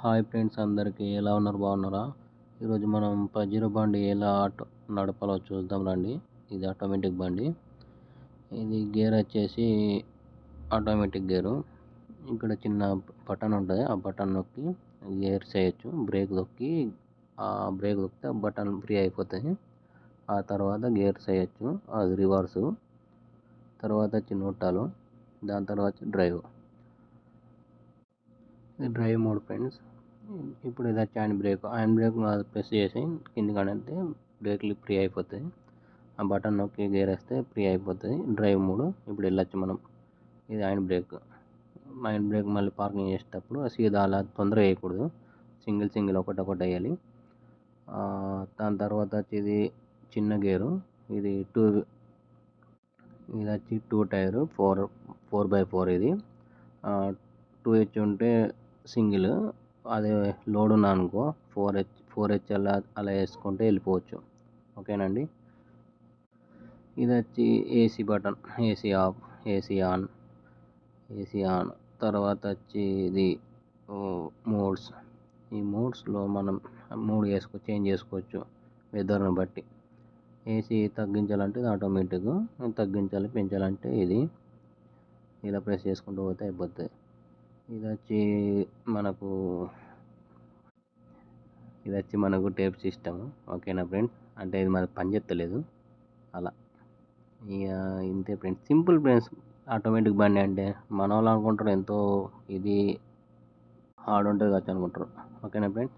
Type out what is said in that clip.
Hi friends అందరికీ ఎలా ఉన్నారు? బాగున్నారా? ఈరోజు మనం పజీరో బండి ఎలా ఆటో నడపాలో చూద్దాం రండి. ఇది ఆటోమేటిక్ బండి. ఇది గేర్ వచ్చేసి ఆటోమేటిక్ గేరు. ఇక్కడ చిన్న బటన్ ఉంటుంది. ఆ బటన్ నొక్కి గేర్ చేయొచ్చు. బ్రేక్ నొక్కి ఆ బ్రేక్ నొక్కితే బటన్ ఫ్రీ అయిపోతుంది. ఆ తర్వాత గేర్ చేయొచ్చు. అది రివర్సు. తర్వాత వచ్చి నూటాలు. దాని తర్వాత డ్రైవ్. డ్రైవ్ మోడ్ ఫ్రెండ్స్ ఇప్పుడు ఇది వచ్చి hand brake hand brake press చేసి కిందికి అంటే బ్రేక్లు ఫ్రీ అయిపోతాయి. ఆ బటన్ నొక్కి గేర్ వేస్తే ఫ్రీ అయిపోతుంది డ్రైవ్ మోడ్ ఇప్పుడు వెళ్ళొచ్చు మనం. ఇది హ్యాండ్ బ్రేక్. హ్యాండ్ బ్రేక్ మళ్ళీ పార్కింగ్ చేసేటప్పుడు సీదా అలా తొందరగా వేయకూడదు. సింగిల్ సింగిల్ ఒకటి ఒకటి వేయాలి. దాని తర్వాత వచ్చి ఇది చిన్న గేరు. ఇది టూ ఇది వచ్చి two tyre four four by four ఇది. టూ హెచ్ ఉంటే సింగిల్. అదే లోడ్ ఉన్నా అనుకో ఫోర్ హెచ్ ఫోర్ హెచ్ అలా అలా వేసుకుంటే వెళ్ళిపోవచ్చు. ఓకేనండి? ఇది వచ్చి AC button AC off AC on AC on. తర్వాత వచ్చి ఇది మోడ్స్. ఈ మోడ్స్లో మనం మూడు వేసుకో చేంజ్ చేసుకోవచ్చు వెదర్ని బట్టి. ఏసీ తగ్గించాలంటే ఇది ఆటోమేటిక్ తగ్గించాలి పెంచాలంటే ఇది. ఇలా ప్రెస్ చేసుకుంటూ పోతే అయిపోతుంది ఇది వచ్చి మనకు ఇది వచ్చి మనకు టేప్ సిస్టమ్. ఓకేనా ఫ్రెండ్స్ అంటే ఇది మనకు పనిచేస్తలేదు అలా. ఇక ఇంతే ఫ్రెండ్స్ సింపుల్ ఫ్రెండ్స్. ఆటోమేటిక్ బండి అంటే మన వాళ్ళు అనుకుంటారు ఎంతో ఇది హార్డ్ ఉంటుంది కావచ్చు అనుకుంటారు. ఓకేనా ఫ్రెండ్స్